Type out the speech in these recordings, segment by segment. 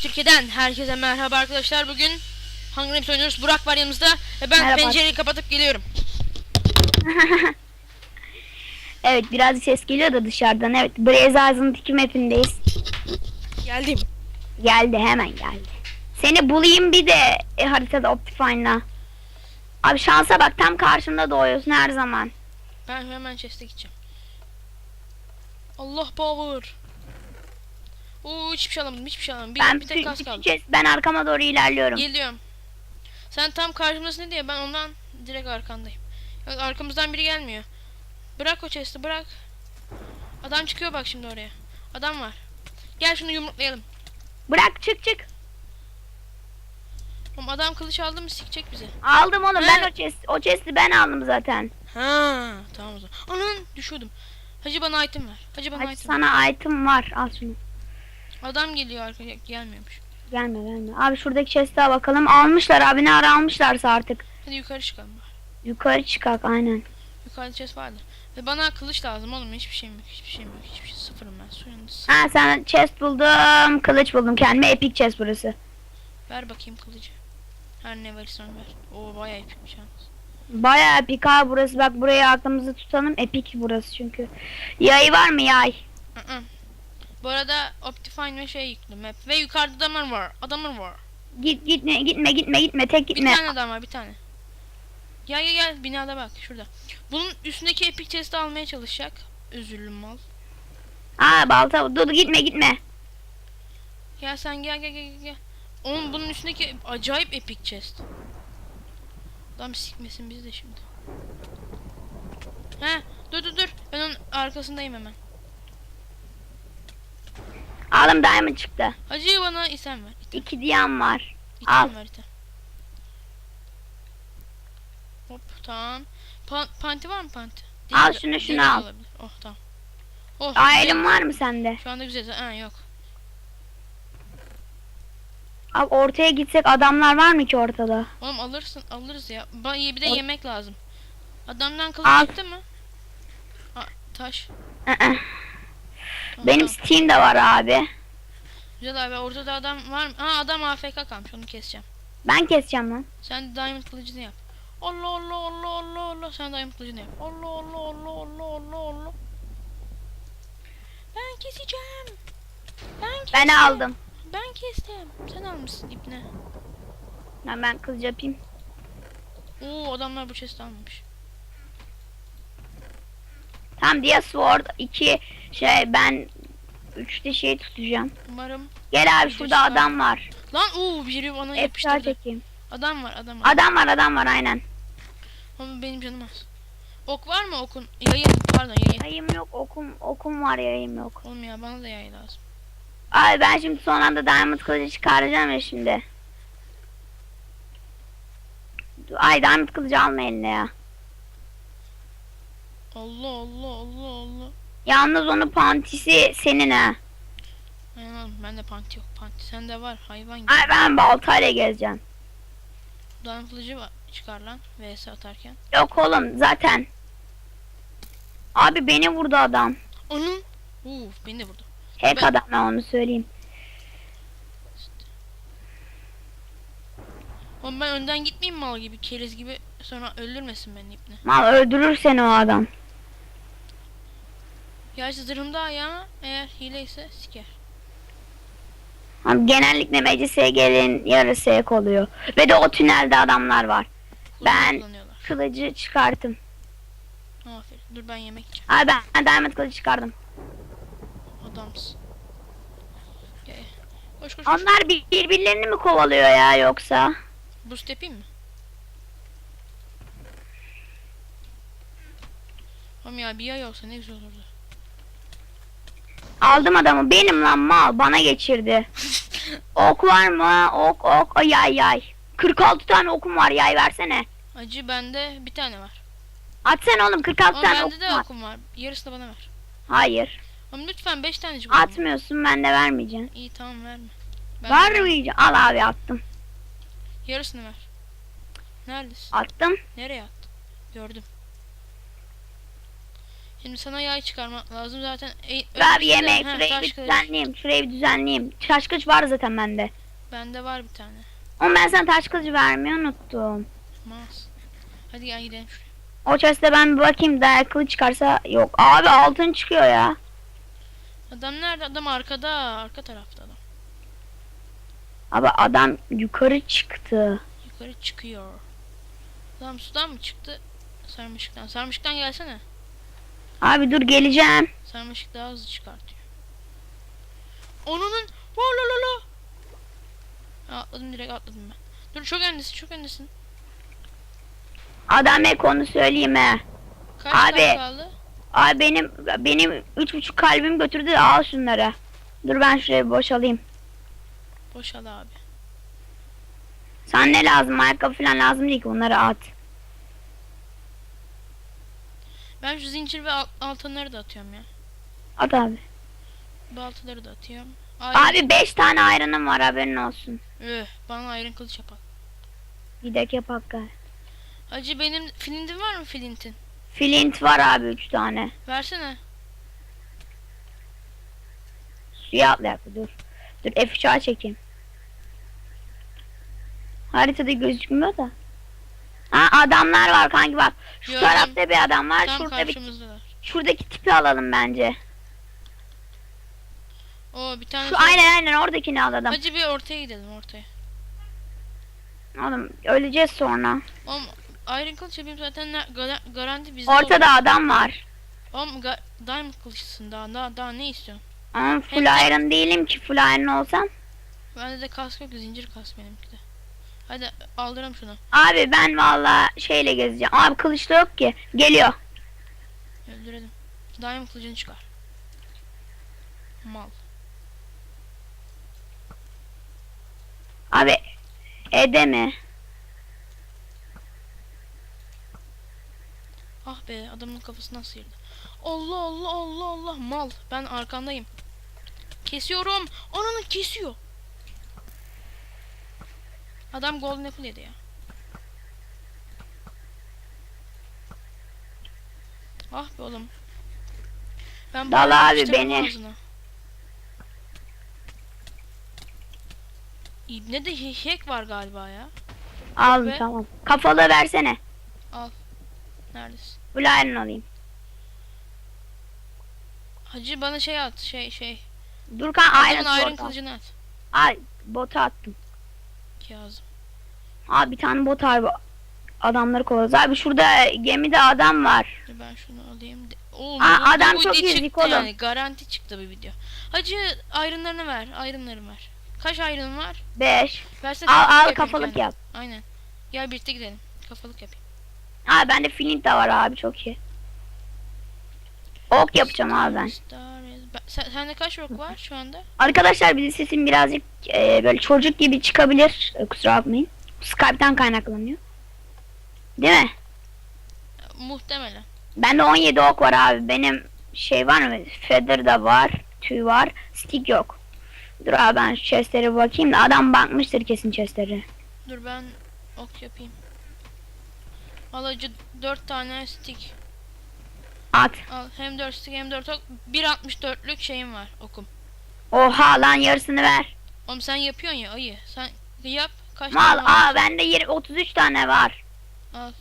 Türkiye'den herkese merhaba arkadaşlar. Bugün Hunger Games oynuyoruz. Burak var yanımızda ve ben Merhaba. pencereyi kapatıp geliyorum. Evet biraz ses geliyor da dışarıdan. Evet Brazarz'ın tiki mapindeyiz. Geldim. Geldi hemen geldi. Seni bulayım bir de e, haritada Optifine'la. Abi şansa bak tam karşımda doğuyorsun her zaman. Ben hemen chest'e gideceğim. Allah power. Oo hiçbir şey alamadım. Hiçbir şey alamadım. Bir, Ben bir tek kas kaldı. ben arkama doğru ilerliyorum. Geliyorum. Sen tam karşımdasın diye ben ondan direkt arkandayım. Arkamızdan biri gelmiyor. Bırak o chest'i bırak. Adam çıkıyor bak şimdi oraya. Adam var. Gel şunu yumruklayalım. Bırak çık çık. Oğlum adam kılıç aldı mı sikecek bizi. Aldım oğlum ben He. o chest o chest'i ben aldım zaten. Ha, tamam o zaman. Anan düşüyordum. Hacı bana item ver. Hacı bana Hadi item. sana item var al şunu. Adam geliyor arkaya gelmiyormuş. Gelme gelme. Abi şuradaki chest'e bakalım. Almışlar abi ne ara almışlarsa artık. Hadi yukarı çıkalım. Yukarı çıkak aynen. Yukarıda chest vardı. Ve bana kılıç lazım oğlum. Hiçbir şeyim yok. Hiçbir şeyim yok. Hiçbir şey sıfırım ben. Suyun sıfır. Ha sen chest buldum. Kılıç buldum kendime. Epic chest burası. Ver bakayım kılıcı. Her ne verirsen ver. Oo bayağı epikmiş yalnız. Bayağı epic ha burası. Bak burayı aklımızda tutalım. Epic burası çünkü. Yay var mı yay? Hı hı. Bu arada Optifine ve şey yüklüm hep. Ve yukarıda adamlar var. Adamlar var. Git gitme gitme gitme gitme tek Bir gitme. tane adam var bir tane. Gel gel gel binada bak şurada. Bunun üstündeki epic chest'i almaya çalışacak. Özürlü mal. Aa balta dur gitme gitme. Gel sen gel gel gel gel, gel. Onun bunun üstündeki acayip epic chest. Adam sikmesin bizi de şimdi. He dur dur dur. Ben onun arkasındayım hemen. Alım diamond çıktı. Hacı bana item ver. İtem, İki diyan var. item al. ver item. Hop tamam. Pa panti var mı panti? Al de- şunu, değil şunu al. olabilir. Oh tamam. Oh, Ayrım güzel. var mı sende? Şu anda güzel. Ha yok. Abi ortaya gitsek adamlar var mı ki ortada? Oğlum alırsın alırız ya. Ba- Bir de O- yemek lazım. Adamdan kılıç Al. çıktı mı? Aa, taş. Benim. Steam'de var abi. Güzel abi ortada adam var mı? Ha adam AFK kalmış onu keseceğim. Ben keseceğim lan. Sen diamond kılıcını yap. Allah Allah Allah Allah Allah sen diamond kılıcını yap. Allah Allah Allah Allah Allah Allah. Ben keseceğim. Ben kestim. Ben aldım. Ben kestim. Sen almışsın ipne. Ben, ben kılıç yapayım. Oo adamlar bu chest almamış. Tam diye sword 2 şey ben 3'te şey tutacağım. Umarım. Gel abi şurada şu adam var. Lan oo biri bana Efsane yapıştırdı. çekeyim. Adam var adam var. Adam var adam var aynen. Ama benim canım az. Ok var mı okun? Yayın pardon yayın. Yayım yok okum okum var yayım yok. Oğlum ya bana da yay lazım. Abi ben şimdi son anda diamond kılıcı çıkaracağım ya şimdi. Ay diamond kılıcı alma eline ya. Allah Allah Allah Allah. Yalnız onun pantisi senin ha. Aynen oğlum bende panti yok panti. Sende var hayvan gibi. Ay ben baltayla gezeceğim. Dağın kılıcı var. Çıkar lan vs atarken. Yok oğlum zaten. Abi beni vurdu adam. Onun. Uuu beni de vurdu. Hack Ben- adam ben onu söyleyeyim. Oğlum ben önden gitmeyeyim mal gibi keriz gibi sonra öldürmesin beni ipne. Mal öldürür seni o adam. Gerçi zırhım daha iyi ama eğer hileyse siker. Abi genellikle MCSG'lerin yarısı hack oluyor. Ve de o tünelde adamlar var. Ben-. Kılıcı çıkarttım. Aferin. Dur ben yemek yiyeceğim. Abi ben, ben diamond kılıcı çıkardım. Adamsın. Koş koş koş. Onlar bir- birbirlerini mi kovalıyor ya yoksa? Boost yapayım mı? Oğlum ya bir yay olsa ne güzel olurdu. Aldım adamı. Benim lan mal. Bana geçirdi. ok var mı? Ok ok. Ay yay yay. 46 tane okum var. Yay versene. Acı bende bir tane var. Atsana oğlum 46 Ama tane bende okum de var. okum var. Yarısını bana ver. Hayır. Ama lütfen 5 tanecik okum. Atmıyorsun ben de vermeyeceğim. İyi tamam verme. Ben de vermem. Vermeyeceğim. Al abi attım. Yarısını ver. Neredesin? Attım. Nereye attın? Gördüm. Şimdi sana yay çıkarmak lazım zaten. E, abi yemek Ha, şurayı bir düzenleyeyim. Şurayı bir düzenleyeyim. Taş kılıç var zaten bende. Bende var bir tane. Ama ben sana taş kılıcı vermeyi unuttum. Mas. Hadi gel gidelim şuraya. O chest'e ben bir bakayım da kılıç çıkarsa yok. Abi altın çıkıyor ya. Adam nerede? Adam arkada. Arka tarafta adam. Abi adam yukarı çıktı. Yukarı çıkıyor. Adam sudan mı çıktı? Sarmaşıktan. Sarmaşıktan gelsene. Abi dur geleceğim. Sarmaşık daha hızlı çıkartıyor. Onunun la Atladım direkt atladım ben. Dur çok öndesin çok öndesin. Adam ne konu söyleyeyim he. Kaç Abi. kaldı? Abi benim benim üç buçuk kalbim götürdü al şunları. Dur ben şurayı boşalayım. Boşal abi. Sana ne lazım ayakkabı falan lazım değil ki bunları at. Ben şu zincir ve alt- altınları da atıyorum ya. At abi. Baltaları da atıyorum. Ayrı- Abi beş tane ayranım var haberin olsun. Üh, bana ayrın kılıç yapalım. Gidek yapak gari. Hacı benim flintin var mı flintin? Flint var abi üç tane. Versene. Suya atlayak dur. Dur F3'a çekeyim. Haritada gözükmüyor da. Ha adamlar var kanki bak. Şu Gördüm. tarafta bir adam var. Tam Şurada bir karşımızdalar. şuradaki tipi alalım bence. Oo bir tane. Şu daha- aynen aynen oradakini alalım. Hacı bir ortaya gidelim ortaya. Oğlum öleceğiz sonra. Oğlum Iron kılıç yapayım zaten ne- gara- garanti bizde Ortada olur. adam var. Oğlum ga- diamond kılıçsın daha, daha daha ne istiyorsun? Ama full iron değilim ki full iron olsam. Bende de kask yok zincir kask benimki de. Hadi aldıralım şunu. Abi ben valla şeyle gezeceğim. Abi kılıç da yok ki. Geliyor. Öldürelim. Diamond kılıcını çıkar. Mal. Abi Ede mi? Ah be adamın kafasından sıyırdı. Allah Allah Allah Allah mal. Ben arkandayım. Kesiyorum. Ananı kesiyor. Adam golden apple yedi ya. Ah be oğlum. Ben Dal abi beni. ağzına. İbne de hack var galiba ya. Al Ve- tamam. Kafalı versene. Neredesin? Full iron alayım. Hacı bana şey at. Şey şey. Durkan Adamın iron iron al. kılıcını at. Al bota attım. Kazım. Abi bir tane bot abi. Adamları kovalıyoruz. Abi şurada gemide adam var. Ben şunu alayım. Oğlum, Aa, adam çok iyi, çıktı Nikola. yani. Garanti çıktı bu video. Hacı ayrınlarını ver. Ayrınlarını ver. Kaç ayrın var? 5. Versene Al al kafalık kendime. yap. Aynen. Gel birlikte gidelim. Kafalık yapayım. Abi bende flint de var abi çok iyi. Ok yapacağım abi ben. Sen, sende kaç ok var şu anda? Arkadaşlar bizim sesim birazcık e, böyle çocuk gibi çıkabilir. E, kusura bakmayın. Skype'tan kaynaklanıyor. Değil mi? Muhtemelen. Bende 17 ok var abi. Benim şey var mı? Feather da var. Tüy var. Stick yok. Dur abi ben şu chestlere bakayım da adam bakmıştır kesin chestlere. Dur ben ok yapayım. Al hacı 4 tane stick. At. Al hem 4 stick hem 4 ok. 1.64'lük şeyim var okum. Oha lan yarısını ver. Oğlum sen yapıyorsun ya ayı. Sen yap. Kaç Mal tane var? aa bende 20, 33 tane var. Al.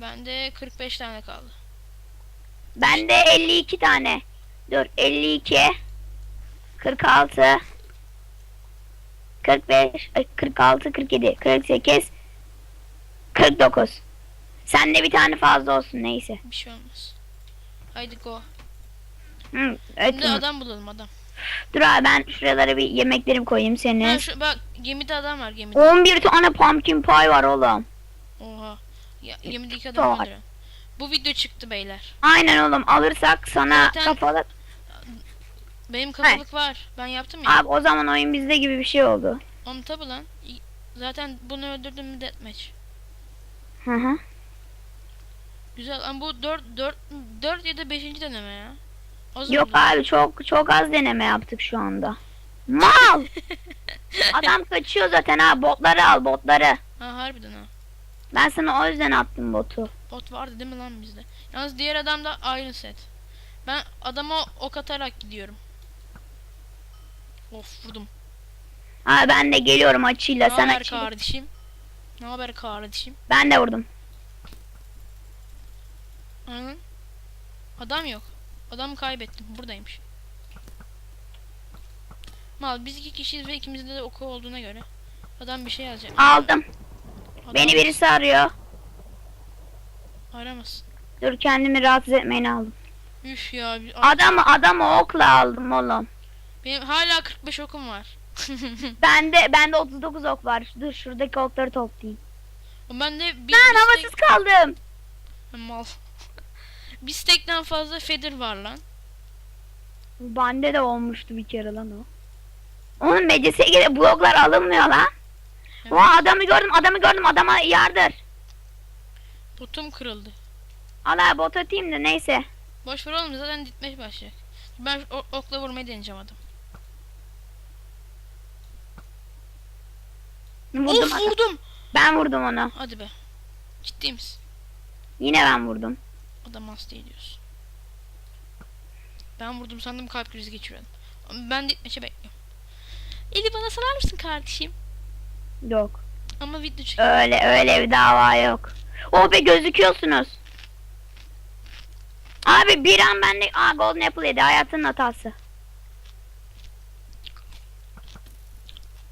Bende 45 tane kaldı. Bende 52 tane. Dur 52 46 45 ay, 46 47 48 49 Sende bir tane fazla olsun neyse. Bir şey olmaz. Haydi go. Hı, evet, Şimdi adam bulalım adam. Dur abi ben şuralara bir yemeklerimi koyayım Ha, senin. şu, bak gemide adam var gemide. 11 tane pumpkin pie var oğlum. Oha. Ya, gemide iki Var. adam öldüren. Bu video çıktı beyler. Aynen oğlum alırsak sana Zaten- kafalı. Benim kafalık var. Ben yaptım ya. Abi o zaman oyun bizde gibi bir şey oldu. Oğlum tabi lan. Zaten bunu öldürdüm mü deathmatch. Hı hı. Güzel ama bu 4 4 4 ya da 5. deneme ya. Zaman Yok abi çok çok az deneme yaptık şu anda. Mal! Adam kaçıyor zaten ha botları al botları. Ha harbiden ha. Ben sana o yüzden attım botu. Bot vardı değil mi lan bizde? Yalnız diğer adam da Iron Set. Ben adama ok atarak gidiyorum. Of vurdum. Ha ben de geliyorum açıyla Ne sen haber açıyla. kardeşim? Ne haber kardeşim? Ben de vurdum. Aynen. Adam yok. Adamı kaybettim. Buradaymış. Mal biz iki kişiyiz ve ikimizde de oku olduğuna göre. Adam bir şey yazacak. Aldım. Adam Beni birisi arıyor. Aramasın. Dur kendimi rahatsız etmeyeni aldım. Üf ya. Adamı adamı okla aldım oğlum. Benim hala 45 okum var. Bende bende 39 ok var. Dur şuradaki okları toplayayım. ben de bir, Ben bir havasız kaldım. Mal. Bir stekten fazla feather var lan. Bende de olmuştu bir kere lan o. Onun meclise göre bloklar alınmıyor lan. Evet. O adamı gördüm adamı gördüm adama yardır. Botum kırıldı. Allah bot atayım da neyse. Boş ver oğlum zaten ditmeye başlayacak. Ben okla vurmayı deneyeceğim adam. Vurdum of adam. vurdum. Ben vurdum onu. Hadi be. Ciddi misin? Yine ben vurdum. Adam hasta ediyorsun. Ben vurdum sandım kalp krizi geçiriyordum. Ama Ben ditmeçe bekliyorum. Eli bana salar mısın kardeşim? Yok. Ama video çekiyor. Öyle öyle bir dava yok. O be gözüküyorsunuz. Abi bir an bende Aa, Golden Apple yedi hayatının hatası.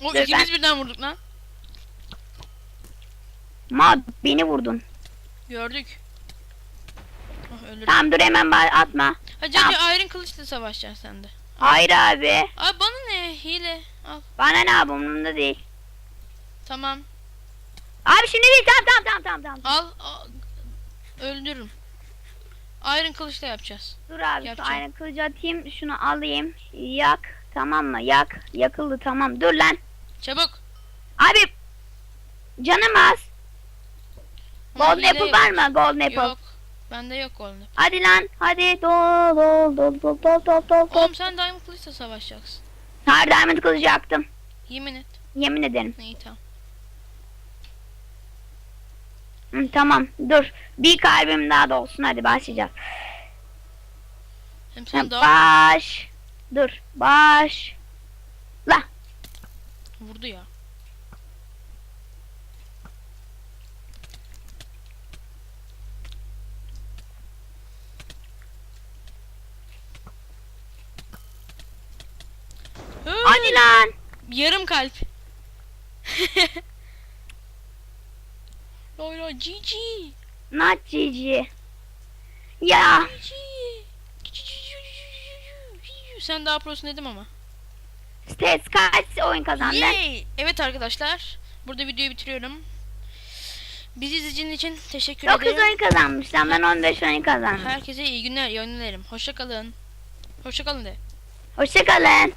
O Dur, ikimiz birden vurduk lan. Ma beni vurdun. Gördük. Öldürdüm. Tamam dur hemen atma. Hacı tamam. hacı Iron kılıçla savaşacaksın sen de. Hayır abi. Abi bana ne hile. Al. Bana ne abi umurumda değil. Tamam. Abi şimdi değil tamam tamam tamam tamam. tamam. Al. al. Öldürürüm. Iron kılıçla yapacağız. Dur abi şu Yapacağım. aynı kılıcı atayım şunu alayım. Yak tamam mı yak. Yakıldı tamam dur lan. Çabuk. Abi canım az. Golden Apple var mı? Golden Apple. Yok. Bende yok onu. Hadi lan hadi dol dol dol dol dol dol dol. Oğlum sen Diamond Kılıç'la savaşacaksın. Hayır Diamond Kılıç yaktım. Yemin et. Yemin ederim. İyi tamam. Hı, tamam dur. Bir kalbim daha da olsun hadi başlayacağız. Hem sen daha... Baş. Dur. Baş. La. Vurdu ya. Yarım kalp. Loyla GG. Not GG. Ya. GG. Sen daha prosun dedim ama. Stes kaç oyun kazandın? Yay! Evet arkadaşlar. Burada videoyu bitiriyorum. Bizi izlediğiniz için teşekkür 9 ederim. oyun kazanmışlar. Ben 15 oyun kazandım. Herkese iyi günler, iyi oyunlar dilerim. Hoşça kalın. Hoşça kalın de. Hoşçakalın.